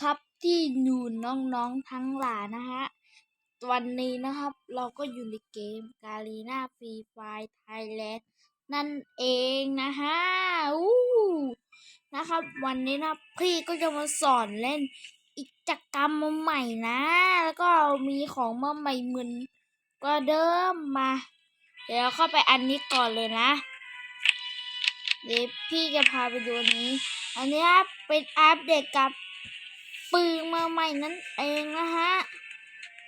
ครับที่อยู่น้องๆทั้งหลายนะฮะ วันนี้นะครับเราก็อยู่ในเกมกาลีนาฟรีไฟไทยแลนด์นั่นเองนะฮะอู้นะครับ วันนี้นะพี่ก็จะมาสอนเล่นกิจกรรมมาใหม่นะ แล้วก็มีของมาใหม่เหมือนกว่าเดิมมา เดี๋ยวเข้าไปอันนี้ก่อนเลยนะ เดี๋ยวพี่จะพาไปดูนนี้ อันนี้ครับเป็นอัปเดตกับ ปืนมาใหม่นั่นเองนะฮะ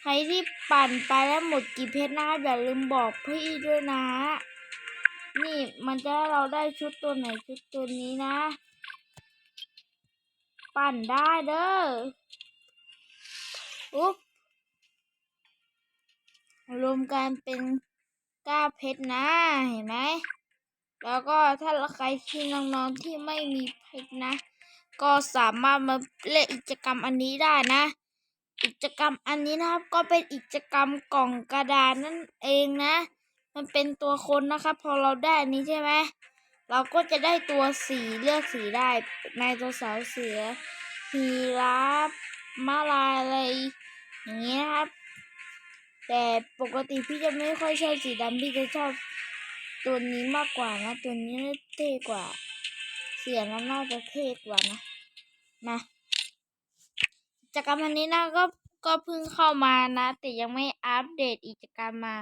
ใครที่ปั่นไปแล้วหมดกี่เพชรนะครับอย่าลืมบอกพี่ด้วยนะฮะ นี่มันจะให้เราได้ชุดตัวไหนชุดตัวนี้นะ ปั่นได้เด้ออุ๊บรวมกันเป็นเก้าเพชรนะเห็นไหม แล้วก็ถ้าใครที่น้องๆที่ไม่มีเพชรนะ ก็สามารถมาเล่นกิจกรรมอันนี้ได้นะกิจกรรมอันนี้นะครับก็เป็นกิจกรรมกล่องกระดานนั่นเองนะ มันเป็นตัวคนนะครับ พอเราได้อันนี้ใช่ไหมเราก็จะได้ตัวสีเลือกสีได้ในตัวสาวเสือฮีราฟมาลายอะไรอย่างนี้นะครับ แต่ปกติพี่จะไม่ค่อยชอบสีดำพี่จะชอบตัวนี้มากกว่านะ ตัวนี้เท่กว่า เสียงน่าจะเท่กว่านะ นะกิจกรรมอันนี้นะก็ก็เพิ่งเข้ามานะ แต่ยังไม่อัปเดตกิจกรรมมา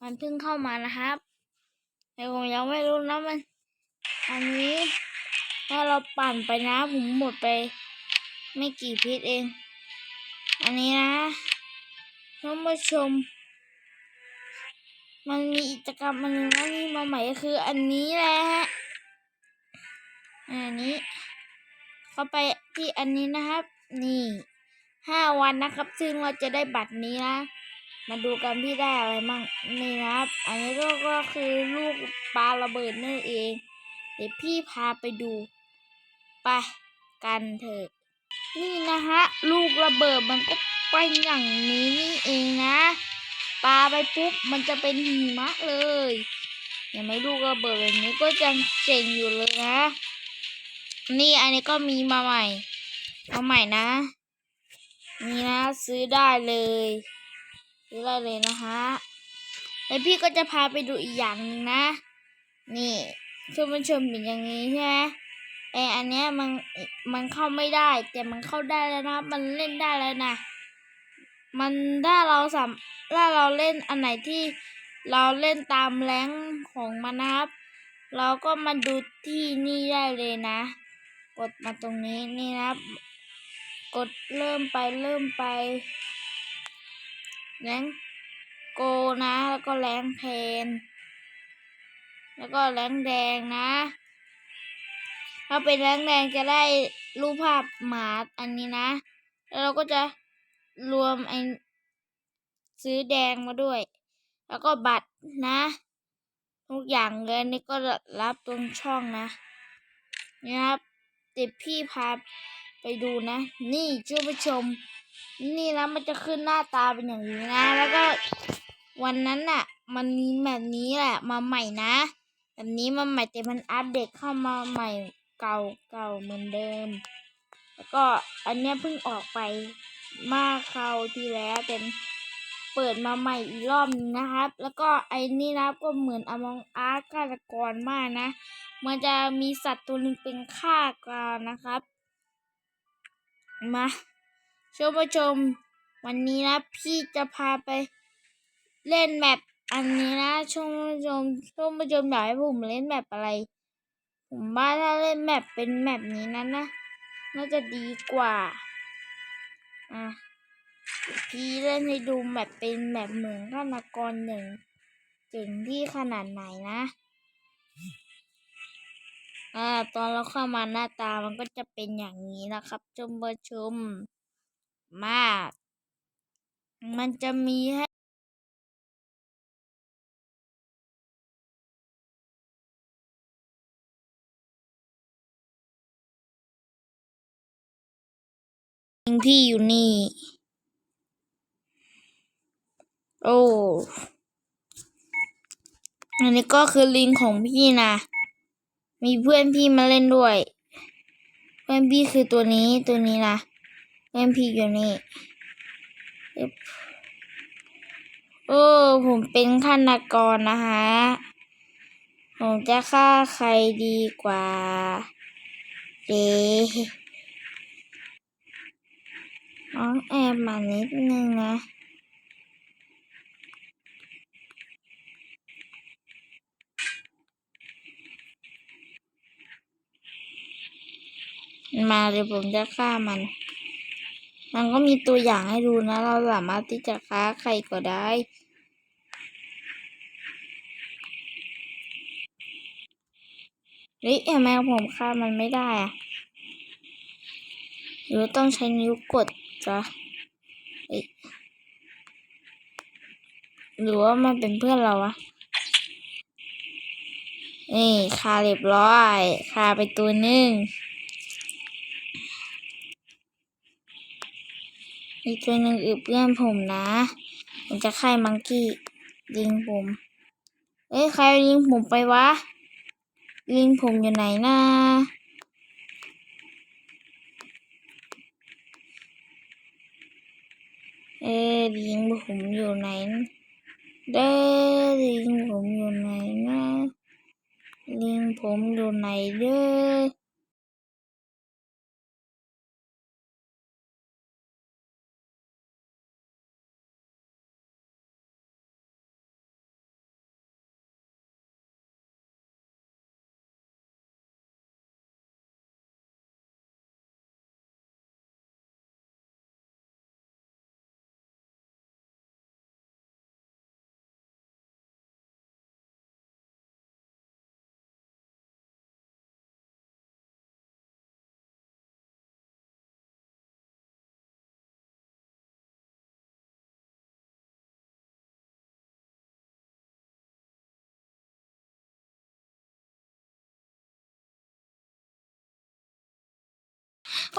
มันเพิ่งเข้ามานะครับแต่ผมยังไม่รู้นะมัน อันนี้ถ้าเราปั่นไปนะผมหมดไป ไม่กี่พิษเอง อันนี้นะท่านผู้ชม มันมีกิจกรรมอันนึงนะนี่มาใหม่ก็คืออันนี้แหละอันนี้ เข้าไปที่อันนี้นะครับ นี่ห้าวันนะครับ ซึ่งเราจะได้บัตรนี้นะ มาดูกันพี่ได้อะไรมั่งนี่นะครับ อันนี้ก็ก็คือลูกปลาระเบิดนั่นเอง เดี๋ยวพี่พาไปดูไปกันเถอะนี่นะฮะลูกระเบิดมันก็ไปอย่างนี้นี่เองนะปาไปปุ๊บมันจะเป็นหิมะเลยเห็นไหมลูกระเบิดแบบนี้ก็ยังเจ๋งอยู่เลยนะ นี่อันนี้ก็มีมาใหม่ มาใหม่นะ นี่นะซื้อได้เลย ซื้อได้เลยนะฮะแล้วพี่ก็จะพาไปดูอีกอย่างนึงนะ นี่ชมมันชมเป็นอย่างนี้ใช่ไหมไออันเนี้ยมันมันเข้าไม่ได้ แต่มันเข้าได้แล้วนะ มันเล่นได้แล้วนะ มันถ้าเราสามถ้าเราเล่นอันไหนที่เราเล่นตามแรงของมันนะครับ เราก็มาดูที่นี่ได้เลยนะ กดมาตรงนี้นี่นะกดเริ่มไปเริ่มไปแรงโกนะ แล้วก็แรงเพน แล้วก็แรงแดงนะ ถ้าเป็นแรงแดงจะได้รูปภาพหมาอันนี้นะ แล้วเราก็จะรวมไอซื้อแดงมาด้วย แล้วก็บัตรนะ ทุกอย่างเลยนี่ก็รับตรงช่องนะนี่ครับ เดี๋ยวพี่พาไปดูนะ นี่ช่วยผู้ชม นี่นะมันจะขึ้นหน้าตาเป็นอย่างนี้นะ แล้วก็วันนั้นน่ะ มันมีแบบนี้แหละ มาใหม่นะ แบบนี้มาใหม่แต่มันอัปเดตเข้ามาใหม่เก่าเก่าเหมือนเดิม แล้วก็อันเนี้ยเพิ่งออกไปมาคราวที่แล้วแต่ เปิดมาใหม่อีกรอบนึงนะครับ แล้วก็ไอ้นี่นะก็เหมือนอมองอาร์ฆาตกรมากนะ มันจะมีสัตว์ตัวหนึ่งเป็นฆาตกรนะครับ มาชมผู้ชม วันนี้นะ พี่จะพาไปเล่นแมปอันนี้นะชมผู้ชมชมผู้ชมอยากให้ผมเล่นแมปอะไร ผมว่าถ้าเล่นแมปเป็นแมปนี้นั้นนะ น่าจะดีกว่า อะ พี่เล่นให้ดูแมปเป็นแมปเหมือนฆาตกรหนึ่งเจ๋งที่ขนาดไหนนะ อ่า ตอนเราเข้ามาหน้าตามันก็จะเป็นอย่างนี้นะครับชมผู้ชม มาก มันจะมีให้พี่อยู่นี่ โอ้อันนี้ก็คือลิงของพี่นะ มีเพื่อนพี่มาเล่นด้วย เพื่อนพี่คือตัวนี้ตัวนี้นะ MP อนพี่อยู่นี่อึ๊บโอ้ผมเป็นฆาตกรนะฮะผมจะฆ่าใครดีกว่าเดน้องแอบมานิดนึงนะ มาเลยผมจะฆ่ามัน มันก็มีตัวอย่างให้ดูนะ เราสามารถที่จะฆ่าใครก็ได้ เฮ้ยทำไมผมฆ่ามันไม่ได้อะหรือต้องใช้นิ้วกดจ้ะหรือว่ามันเป็นเพื่อนเราอะนี่คาเรียบร้อยคาไปตัวหนึ่ง อีกตัวหนึ่งอือเพื่อนผมนะผมจะฆ่มังกี้ยิงผม เอ้ยใครยิงผมไปวะลิงผมอยู่ไหนนะเอ้ยิงผมอยู่ไหนนะเด้อลิงผมอยู่ไหนนะลิงผมอยู่ไหนเด้อ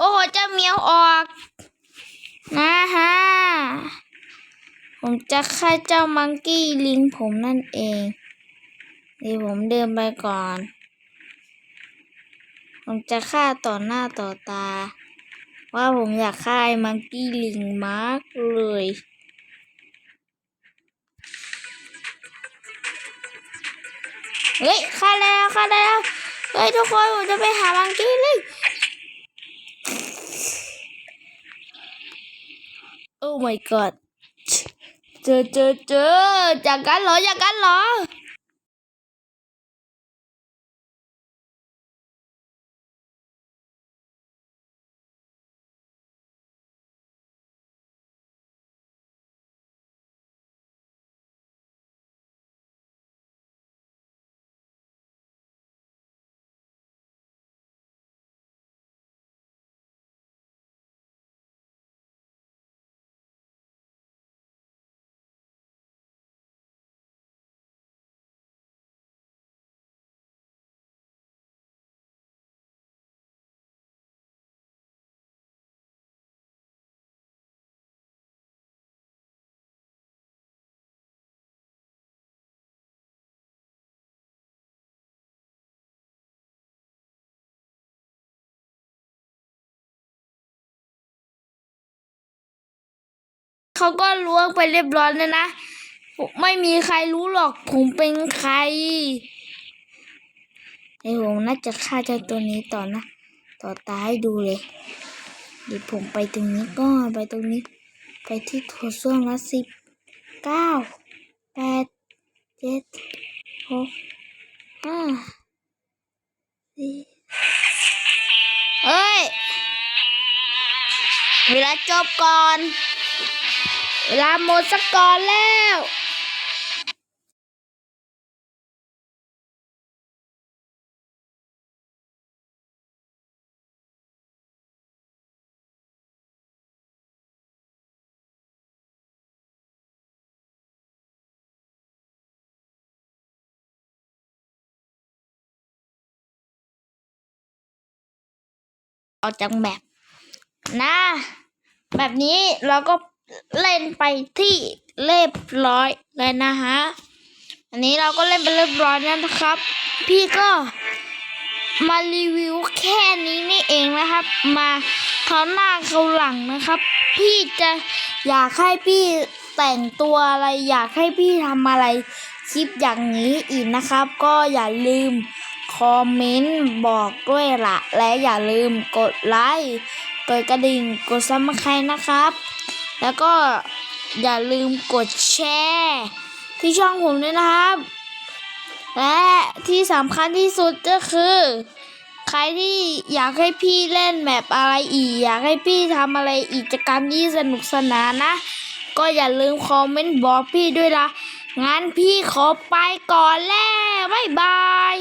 โอ้โหเจ้าเมียวออก นะฮะ ผมจะฆ่าเจ้ามังกี้ลิงผมนั่นเองเดี๋ยวผมเดินไปก่อน ผมจะฆ่าต่อหน้าต่อตา ว่าผมอยากฆ่าไอ้มังกี้ลิงมากเลยเฮ้ยฆ่าแล้วฆ่าแล้วเฮ้ยทุกคนผมจะไปหามังกี้ลิง โอ้ my god เจอเจอเจอจากกันเหรอจากกันเหรอ เขาก็ล้วงไปเรียบร้อยแล้วนะ ไม่มีใครรู้หรอกผมเป็นใครไอ้ผมน่าจะฆ่าเจ้าตัวนี้ต่อนะ ต่อตาให้ดูเลยเดี๋ยวผมไปตรงนี้ก็ไปตรงนี้ ไปที่โถส้วมละสิบเก้าแปดเจ็ดหกห้าสี่เอ้ย เวลาจบก่อน เวลาหมดสักก่อนแล้วออกจากแบบนะ แบบนี้เราก็ เล่นไปที่เรียบร้อยเลยนะฮะ อันนี้เราก็เล่นไปเรียบร้อยแล้วนะครับ พี่ก็มารีวิวแค่นี้นี่เองนะครับ มาเขาหน้าเขาหลังนะครับ พี่จะอยากให้พี่แต่งตัวอะไรอยากให้พี่ทำอะไรคลิปอย่างนี้อีกนะครับ ก็อย่าลืมคอมเมนต์บอกด้วยละและอย่าลืมกดไลค์กดกระดิ่งกดซับสไครต์นะครับ แล้วก็อย่าลืมกดแชร์ที่ช่องผมด้วยนะครับ และที่สำคัญที่สุดก็คือ ใครที่อยากให้พี่เล่นแบบอะไรอีก อยากให้พี่ทำอะไรอีกกิจกรรมที่สนุกสนานนะ ก็อย่าลืมคอมเมนต์บอกพี่ด้วยละงั้นพี่ขอไปก่อนแล้วบ๊ายบาย